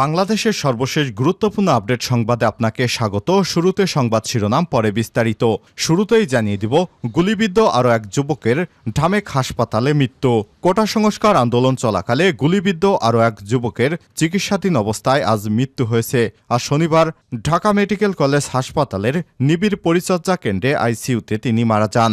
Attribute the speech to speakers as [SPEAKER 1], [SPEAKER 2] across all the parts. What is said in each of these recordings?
[SPEAKER 1] বাংলাদেশের সর্বশেষ গুরুত্বপূর্ণ আপডেট সংবাদে আপনাকে স্বাগত। শুরুতে সংবাদ শিরোনাম, পরে বিস্তারিত। শুরুতেই জানিয়ে দিব, গুলিবিদ্ধ আরও এক যুবকের ঢামেক হাসপাতালে মৃত্যু। কোটা সংস্কার আন্দোলন চলাকালে গুলিবিদ্ধ আরও এক যুবকের চিকিৎসাধীন অবস্থায় আজ মৃত্যু হয়েছে। আর শনিবার ঢাকা মেডিকেল কলেজ হাসপাতালের নিবিড় পরিচর্যা কেন্দ্রে আইসিইউতে তিনি মারা যান।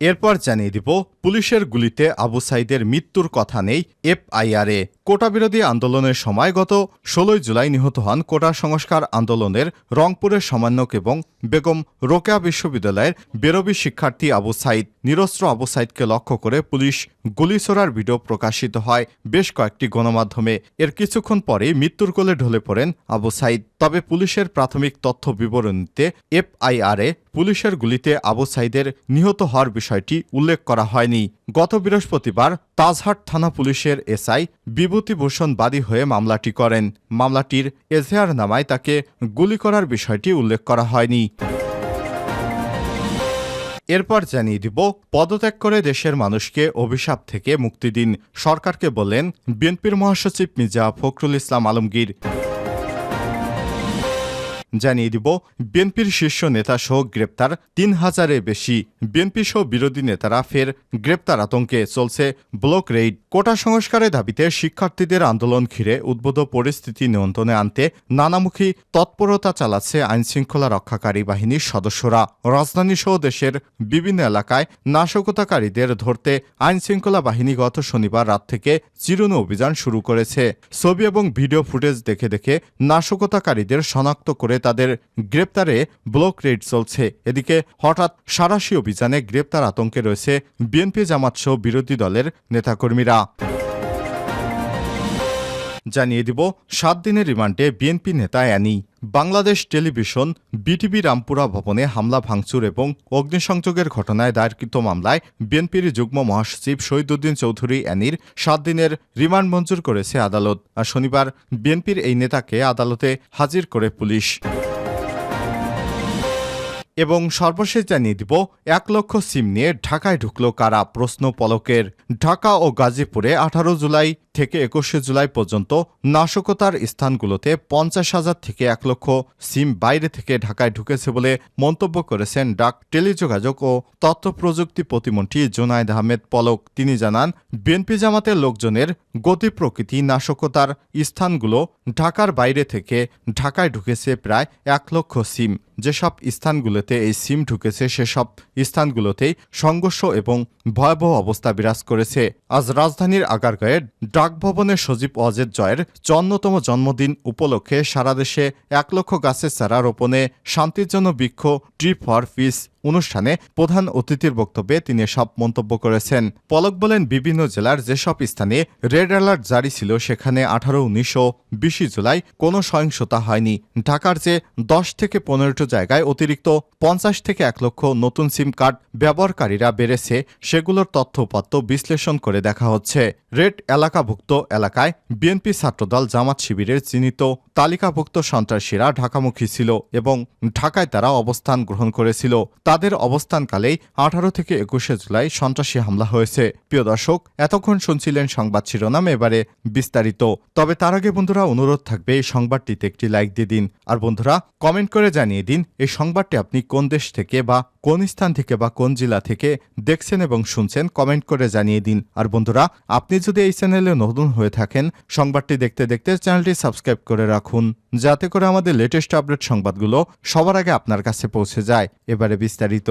[SPEAKER 1] এরপর জানিয়ে দিব, পুলিশের গুলিতে আবু সাইদের মৃত্যুর কথা নেই এফআইআরে। কোটা বিরোধী আন্দোলনের সময় গত ষোলোই জুলাই নিহত হন কোটা সংস্কার আন্দোলনের রংপুরের সমন্বয়ক এবং বেগম রোকেয়া বিশ্ববিদ্যালয়ের বেরবি শিক্ষার্থী আবু সাইদ। নিরস্ত্র আবু সাইদকে লক্ষ্য করে পুলিশ গুলি ছোড়ার ভিডিও প্রকাশিত হয় বেশ কয়েকটি গণমাধ্যমে। এর কিছুক্ষণ পরেই মৃত্যুর কোলে ঢলে পড়েন আবু সাইদ। তবে পুলিশের প্রাথমিক তথ্য বিবরণীতে এফআইআরে পুলিশের গুলিতে আবু সাইদের নিহত হওয়ার বিষয়টি উল্লেখ করা হয়নি। গত বৃহস্পতিবার তাজহাট থানা পুলিশের এসআই বিভূতিভূষণ বাদী হয়ে মামলাটি করেন। মামলাটির এজেহার নামায় তাকে গুলি করার বিষয়টি উল্লেখ করা হয়নি। এরপর জানিয়ে দিব, পদত্যাগ করে দেশের মানুষকে অভিশাপ থেকে মুক্তি দিন। সরকারকে বলেন বিএনপির মহাসচিব মির্জা ফখরুল ইসলাম আলমগীর। জানিয়ে দিব, বিএনপির শীর্ষ নেতা সহ গ্রেপ্তার তিন হাজারের বেশি বিএনপি সহ বিরোধী নেতারা ফের গ্রেপ্তার আতঙ্কে চলছে ব্লক রেইড। কোটা সংস্কারের দাবিতে শিক্ষার্থীদের আন্দোলন ঘিরে উদ্ভূত পরিস্থিতি নিয়ন্ত্রণে আনতে নানামুখী তৎপরতা চালাচ্ছে আইনশৃঙ্খলা রক্ষাকারী বাহিনীর সদস্যরা। রাজধানী সহ দেশের বিভিন্ন এলাকায় নাশকতাকারীদের ধরতে আইনশৃঙ্খলা বাহিনী গত শনিবার রাত থেকে চিরুনো অভিযান শুরু করেছে। ছবি এবং ভিডিও ফুটেজ দেখে দেখে নাশকতাকারীদের শনাক্ত করে তাদের গ্রেপ্তারে ব্লক রেড চলছে। এদিকে হঠাৎ সারাশি অভিযানে গ্রেপ্তার আতঙ্কে রয়েছে বিএনপি জামাতসহ বিরোধী দলের নেতাকর্মীরা। জানিয়ে দিব, সাত দিনের রিমান্ডে বিএনপি নেতা Annie. Bangladesh television, BTV Rampura ভবনে হামলা, ভাঙচুর এবং অগ্নিসংযোগের ঘটনায় দায়েরকৃত মামলায় বিএনপির যুগ্ম মহাসচিব শহীদুদ্দিন চৌধুরী অ্যানির সাত দিনের রিমান্ড মঞ্জুর করেছে আদালত। আর শনিবার বিএনপির এই নেতাকে আদালতে হাজির করে পুলিশ। এবং সর্বশেষ জানিয়ে দিব, এক লক্ষ সিম নিয়ে ঢাকায় ঢুকল কারা? প্রশ্ন পলকের। ঢাকা ও গাজীপুরে আঠারো জুলাই থেকে একুশে জুলাই পর্যন্ত নাশকতার স্থানগুলোতে পঞ্চাশ হাজার থেকে এক লক্ষ সিম বাইরে থেকে ঢাকায় ঢুকেছে বলে মন্তব্য করেছেন ডাক টেলিযোগাযোগ ও তথ্য প্রযুক্তি প্রতিমন্ত্রী জোনায়েদ আহমেদ পলক। তিনি জানান, বিএনপি জামাতের লোকজনের গতি প্রকৃতি নাশকতার স্থানগুলো ঢাকার বাইরে থেকে ঢাকায় ঢুকেছে প্রায় এক লক্ষ সিম। যেসব স্থানগুলোতে এই সিম ঢুকেছে, সেসব স্থানগুলোতেই সংঘর্ষ এবং ভয়াবহ অবস্থা বিরাজ করেছে। আজ রাজধানীর আগারগাঁয়ের ডাকভবনে সজীব ওয়াজেদ জয়ের চন্নতম জন্মদিন উপলক্ষে সারা দেশে এক লক্ষ গাছের চারা রোপণে শান্তির জন্য বৃক্ষ ট্রি ফর পিস অনুষ্ঠানে প্রধান অতিথির বক্তব্যে তিনি সব মন্তব্য করেছেন। পলক বলেন, বিভিন্ন জেলার যেসব স্থানে রেড অ্যালার্ট জারি ছিল, সেখানে আঠারো, উনিশ ও বিশে জুলাই কোনো সহিংসতা হয়নি। ঢাকার যে দশ থেকে পনেরোটি জায়গায় অতিরিক্ত পঞ্চাশ থেকে এক লক্ষ নতুন সিম কার্ড ব্যবহারকারীরা বেড়েছে, সেগুলোর তথ্য উপাত্ত বিশ্লেষণ করে দেখা হচ্ছে। রেড এলাকাভুক্ত এলাকায় বিএনপি ছাত্রদল জামাত শিবিরের চিহ্নিত তালিকাভুক্ত সন্ত্রাসীরা ঢাকামুখী ছিল এবং ঢাকায় তারা অবস্থান গ্রহণ করেছিল। তাদের অবস্থানকালেই আঠারো থেকে একুশে জুলাই সন্ত্রাসী হামলা হয়েছে। প্রিয় দর্শক, এতক্ষণ শুনছিলেন সংবাদ শিরোনাম, এবারে বিস্তারিত। তবে তার আগে বন্ধুরা, অনুরোধ থাকবে এই সংবাদটিতে একটি লাইক দিয়ে দিন। আর বন্ধুরা কমেন্ট করে জানিয়ে দিন এই সংবাদটি আপনি কোন দেশ থেকে বা কোন স্থান থেকে বা কোন জেলা থেকে দেখছেন এবং শুনছেন, কমেন্ট করে জানিয়ে দিন। আর বন্ধুরা, আপনি যদি এই চ্যানেলে নতুন হয়ে থাকেন, সংবাদটি দেখতে দেখতে চ্যানেলটি সাবস্ক্রাইব করে রাখুন, যাতে করে আমাদের লেটেস্ট আপডেট সংবাদগুলো সবার আগে আপনার কাছে পৌঁছে যায়। এবারে বিস্তারিত।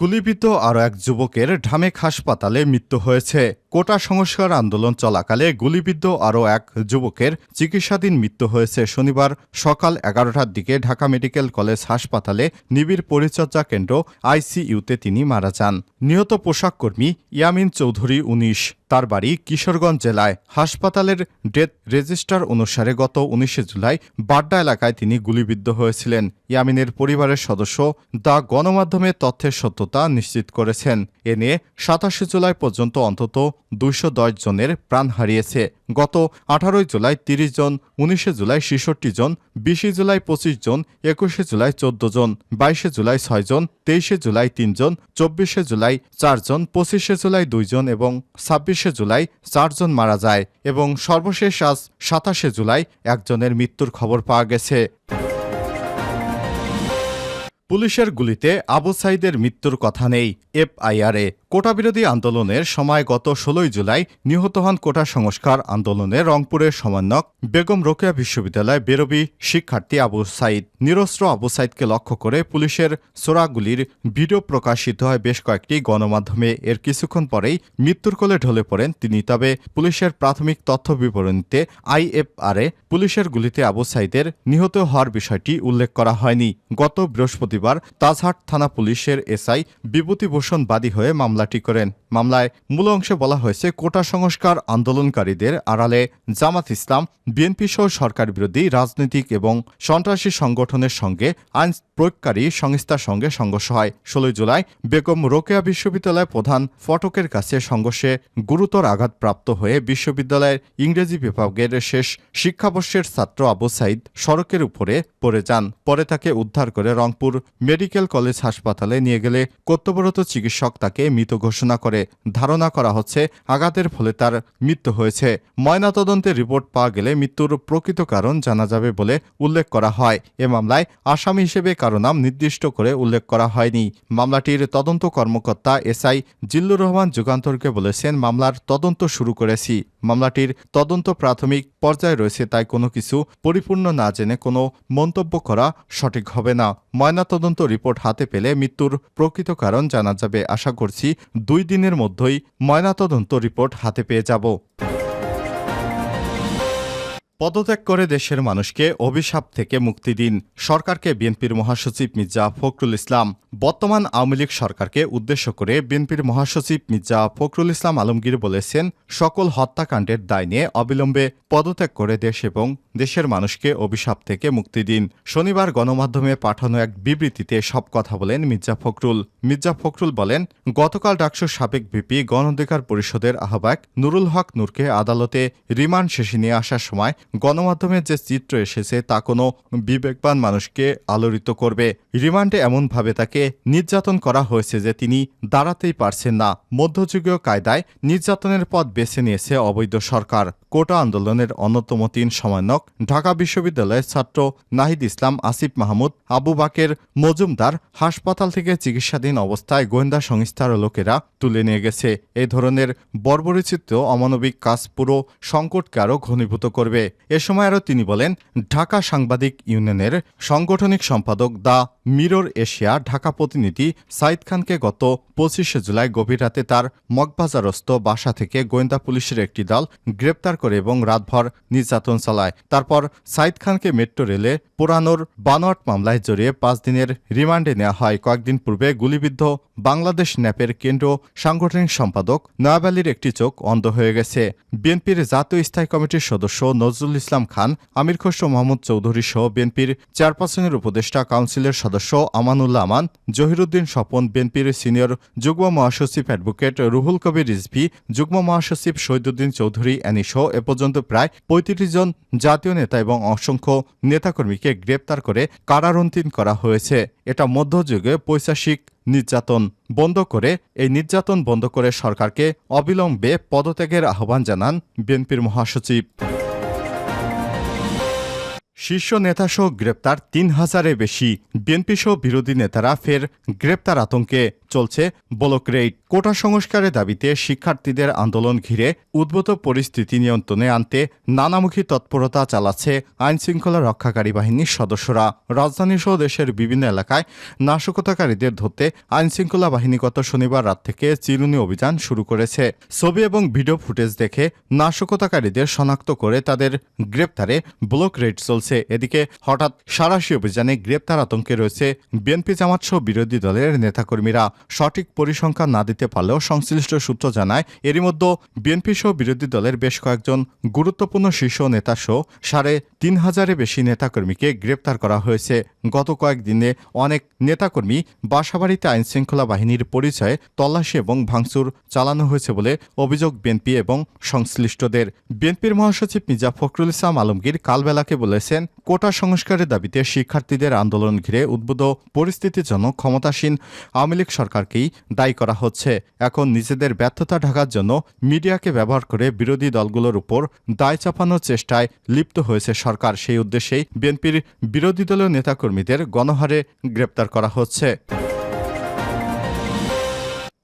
[SPEAKER 1] গুলিবিদ্ধ আরও এক যুবকের ঢামেক হাসপাতালে মৃত্যু হয়েছে। কোটা সংস্কার আন্দোলন চলাকালে গুলিবিদ্ধ আরও এক যুবকের চিকিৎসাধীন মৃত্যু হয়েছে শনিবার সকাল এগারোটার দিকে ঢাকা মেডিকেল কলেজ হাসপাতালে নিবিড় পরিচর্যা কেন্দ্র আইসিইউতে তিনি মারা যান। নিহত পোশাক কর্মী ইয়ামিন চৌধুরী উনিশ, তার বাড়ি কিশোরগঞ্জ জেলায়। হাসপাতালের ডেথ রেজিস্টার অনুসারে গত উনিশে জুলাই বাড্ডা এলাকায় তিনি গুলিবিদ্ধ হয়েছিলেন। ইয়ামিনের পরিবারের সদস্য দ্য গণমাধ্যমে তথ্যের সত্যতা নিশ্চিত করেছেন। এ নিয়ে সাতাশে জুলাই পর্যন্ত অন্তত দুইশো দশ জনের প্রাণ হারিয়েছে। গত আঠারোই জুলাই তিরিশ জন, উনিশে জুলাই ছেষট্টি জন, বিশে জুলাই পঁচিশ জন, একুশে জুলাই চোদ্দ জন, বাইশে জুলাই ছয় জন, তেইশে জুলাই তিনজন চব্বিশে জুলাই চারজন পঁচিশে জুলাই দুইজন এবং ছাব্বিশে জুলাই চারজন মারা যায় এবং সর্বশেষ আজ সাতাশে জুলাই একজনের মৃত্যুর খবর পাওয়া গেছে। পুলিশের গুলিতে আবু সাইদের মৃত্যুর কথা নেই এফআইআরে। কোটা বিরোধী আন্দোলনের সময় গত ষোলোই জুলাই নিহত হন কোটা সংস্কার আন্দোলনে রংপুরের সমন্বয়ক বেগম রোকেয়া বিশ্ববিদ্যালয় বেরবি শিক্ষার্থী আবু সাইদ। নিরস্ত্র আবু সাইদকে লক্ষ্য করে পুলিশের সোরাগুলির ভিডিও প্রকাশিত হয় বেশ কয়েকটি গণমাধ্যমে। এর কিছুক্ষণ পরেই মৃত্যুর কোলে ঢলে পড়েন তিনি। তবে পুলিশের প্রাথমিক তথ্য বিবরণীতে আইএফআরে পুলিশের গুলিতে আবু সাইদের নিহত হওয়ার বিষয়টি উল্লেখ করা হয়নি। গত বৃহস্পতিবার তাজহাট থানা পুলিশের এসআই বিভূতিভূষণ বাদী হয়ে মামলাটি করেন। মামলায় মূল অংশে বলা হয়েছে, কোটা সংস্কার আন্দোলনকারীদের আড়ালে জামাত ইসলাম, বিএনপি সহ সরকার বিরোধী রাজনৈতিক এবং সন্ত্রাসী সংগঠনের সঙ্গে আইন প্রয়োগকারী সংস্থার সঙ্গে সংঘর্ষ হয়। ষোলোই জুলাই বেগম রোকেয়া বিশ্ববিদ্যালয় প্রধান ফটকের কাছে সংঘর্ষে গুরুতর আঘাতপ্রাপ্ত হয়ে বিশ্ববিদ্যালয়ের ইংরেজি বিভাগের শেষ শিক্ষাবর্ষের ছাত্র আবু সাইদ সড়কের উপরে পড়ে যান। পরে তাকে উদ্ধার করে রংপুর মেডিকেল কলেজ হাসপাতালে নিয়ে গেলে কর্তব্যরত চিকিৎসক তাকে মৃত ঘোষণা করে ধারণা করা হচ্ছে আঘাতের ফলে তার মৃত্যু হয়েছে। ময়নাতদন্তের রিপোর্ট পাওয়া গেলে মৃত্যুর প্রকৃত কারণ জানা যাবে বলে উল্লেখ করা হয়। এ মামলায় আসামি হিসেবে কারও নাম নির্দিষ্ট করে উল্লেখ করা হয়নি। মামলাটির তদন্ত কর্মকর্তা এসআই জিল্লুর রহমান যুগান্তরকে বলেছেন, মামলার তদন্ত শুরু করেছি। মামলাটির তদন্ত প্রাথমিক পর্যায়ে রয়েছে, তাই কোনো কিছু পরিপূর্ণ না জেনে কোনো মন্তব্য করা সঠিক হবে না। ময়নাতদন্ত রিপোর্ট হাতে পেলে মৃত্যুর প্রকৃত কারণ জানা যাবে আশা করছি দুই দিনের মধ্যেই ময়নাতদন্ত রিপোর্ট হাতে পেয়ে যাব। পদত্যাগ করে দেশের মানুষকে অভিশাপ থেকে মুক্তি দিন। সরকারকে বিএনপির মহাসচিব মির্জা ফখরুল ইসলাম। বর্তমান আওয়ামী লীগ সরকারকে উদ্দেশ্য করে বিএনপির মহাসচিব মির্জা ফখরুল ইসলাম আলমগীর বলেছেন, সকল হত্যাকাণ্ডের দায় নিয়ে অবিলম্বে পদত্যাগ করে দেশ এবং দেশের মানুষকে অভিশাপ থেকে মুক্তি দিন। শনিবার গণমাধ্যমে পাঠানো এক বিবৃতিতে সব কথা বলেন মির্জা ফখরুল। মির্জা ফখরুল বলেন, গতকাল ডাকসুর সাবেক ভিপি গণ অধিকার পরিষদের আহ্বায়ক নুরুল হক নূরকে আদালতে রিমান্ড শেষে নিয়ে আসার সময় গণমাধ্যমে যে চিত্র এসেছে তা কোনো বিবেকবান মানুষকে আলোড়িত করবে। রিমান্ডে এমনভাবে তাকে নির্যাতন করা হয়েছে যে তিনি দাঁড়াতেই পারছেন না। মধ্যযুগীয় কায়দায় নির্যাতনের পথ বেছে নিয়েছে অবৈধ সরকার। কোটা আন্দোলনের অন্যতম তিন সমন্বয়ক ঢাকা বিশ্ববিদ্যালয়ের ছাত্র নাহিদ ইসলাম, আসিফ মাহমুদ, আবু বাকের মজুমদার হাসপাতাল থেকে চিকিৎসাধীন অবস্থায় গোয়েন্দা সংস্থার লোকেরা তুলে নিয়ে গেছে। এ ধরনের বর্বরচিত অমানবিক কাজ পুরো সংকটকে আরও ঘনীভূত করবে। এ সময় আরও তিনি বলেন ঢাকা সাংবাদিক ইউনিয়নের সাংগঠনিক সম্পাদক দা মিরর এশিয়া ঢাকা প্রতিনিধি সাইদ খানকে গত পঁচিশে জুলাই গভীর রাতে তার মগবাজারস্থ বাসা থেকে গোয়েন্দা পুলিশের একটি দল গ্রেপ্তার করে এবং রাতভর নির্যাতন চালায়। তারপর সাইদ খানকে মেট্রো রেলে পোড়ানোর বানোয়াট মামলায় জড়িয়ে পাঁচ দিনের রিমান্ডে নেওয়া হয়। কয়েকদিন পূর্বে গুলিবিদ্ধ বাংলাদেশ ন্যাপের কেন্দ্র সাংগঠনিক সম্পাদক নয়াবালির একটি চোখ অন্ধ হয়ে গেছে। বিএনপির জাতীয় স্থায়ী কমিটির সদস্য নজরুল ইসলাম খান, আমির খসরু, মোহাম্মদ চৌধুরী সহ বিএনপির চেয়ারপারসনের উপদেষ্টা, কাউন্সিলের সদস্য আমানুল্লাহ আমান, জহিরুদ্দিন স্বপন, বিএনপির সিনিয়র যুগ্ম মহাসচিব অ্যাডভোকেট রুহুল কবির রিজভি, যুগ্ম মহাসচিব শহীদুদ্দিন চৌধুরী অ্যানিসহ এ পর্যন্ত প্রায় পঁয়ত্রিশ জন জাতীয় নেতা এবং অসংখ্য নেতাকর্মীকে গ্রেপ্তার করে কারারন্তিন করা হয়েছে। এটা মধ্যযুগে পৈশাসিক নির্যাতন বন্ধ করে, এই নির্যাতন বন্ধ করে সরকারকে অবিলম্বে পদত্যাগের আহ্বান জানান বিএনপির মহাসচিব। শীর্ষ নেতাসহ গ্রেপ্তার তিন হাজারের বেশি বিএনপি সহ বিরোধী নেতারা ফের গ্রেপ্তার আতঙ্কে চলছে ব্লক কোটা সংস্কারের দাবিতে শিক্ষার্থীদের আন্দোলন ঘিরে উদ্ভূত পরিস্থিতি নিয়ন্ত্রণে আনতে নানামুখী তৎপরতা চালাচ্ছে আইন শৃঙ্খলা রক্ষাকারী বাহিনীর সদস্যরা। রাজধানী সহ দেশের বিভিন্ন এলাকায় নাশকতাকারীদের ধরতে আইন শৃঙ্খলা বাহিনী গত শনিবার রাত থেকে চিরুনি অভিযান শুরু করেছে। ছবি এবং ভিডিও ফুটেজ দেখে নাশকতাকারীদের শনাক্ত করে তাদের গ্রেপ্তারে ব্লক রেড চলছে। এদিকে হঠাৎ সারাশি অভিযানে গ্রেপ্তার আতঙ্কে রয়েছে বিএনপি জামাত সহ বিরোধী দলের নেতাকর্মীরা। সঠিক পরিসংখ্যান না দিতে পারলেও সংশ্লিষ্ট সূত্র জানায়, এরই মধ্যে বিএনপি সহ বিরোধী দলের বেশ কয়েকজন গুরুত্বপূর্ণ শীর্ষ নেতা সহ সাড়ে তিন হাজারের বেশি নেতাকর্মীকে গ্রেপ্তার করা হয়েছে। গত কয়েকদিনে অনেক নেতাকর্মী বাসাবাড়িতে আইনশৃঙ্খলা বাহিনীর পরিচয়ে তল্লাশি এবং ভাঙচুর চালানো হয়েছে বলে অভিযোগ বিএনপি এবং সংশ্লিষ্টদের। বিএনপির মহাসচিব মির্জা ফখরুল ইসলাম আলমগীর কালবেলাকে বলেছেন, কোটা সংস্কারের দাবিতে শিক্ষার্থীদের আন্দোলন ঘিরে উদ্বুদ্ধ পরিস্থিতির জন্য ক্ষমতাসীন আওয়ামী লীগ সরকারকেই দায়ী করা হচ্ছে। এখন নিজেদের ব্যর্থতা ঢাকার জন্য মিডিয়াকে ব্যবহার করে বিরোধী দলগুলোর উপর দায় চাপানোর চেষ্টায় লিপ্ত হয়েছে সরকার। সেই উদ্দেশ্যেই বিএনপির বিরোধী দলীয় নেতাকর্মীদের গণহারে গ্রেপ্তার করা হচ্ছে।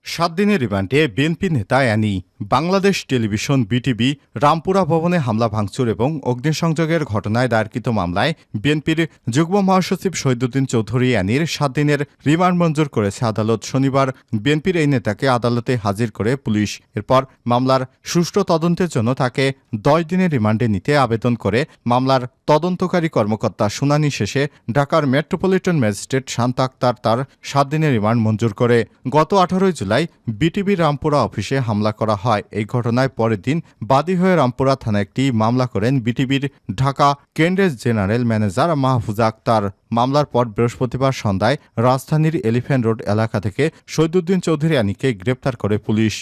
[SPEAKER 1] সাত দিনের রিমান্ডে বিএনপি নেতা Annie, Bangladesh television BTV, Rampura ভবনে হামলা, ভাঙচুর এবং অগ্নিসংযোগের ঘটনায় দায়েরকৃত মামলায় বিএনপির যুগ্ম মহাসচিব শহীদুদ্দিন চৌধুরী অ্যানির সাত দিনের রিমান্ড মঞ্জুর করেছে আদালত। শনিবার বিএনপির এই নেতাকে আদালতে হাজির করে পুলিশ। এরপর মামলার সুষ্ঠু তদন্তের জন্য তাকে দশ দিনের রিমান্ডে নিতে আবেদন করে মামলার তদন্তকারী কর্মকর্তা শুনানি শেষে ঢাকার মেট্রোপলিটন ম্যাজিস্ট্রেট শান্তা আক্তার তার সাত দিনের রিমান্ড মঞ্জুর করে। গত আঠারোই জুলাই বিটিভি রামপুরা অফিসে হামলা করা হয়। এই ঘটনায় পরের দিন বাদী হয়ে রামপুরা থানায় একটি মামলা করেন বিটিবির ঢাকা কেন্দ্রের জেনারেল ম্যানেজার মাহফুজা আক্তার। মামলার পর বৃহস্পতিবার সন্ধ্যায় রাজধানীর এলিফ্যান্ট রোড এলাকা থেকে শহীদুদ্দিন চৌধুরী আনীকে গ্রেপ্তার করে পুলিশ।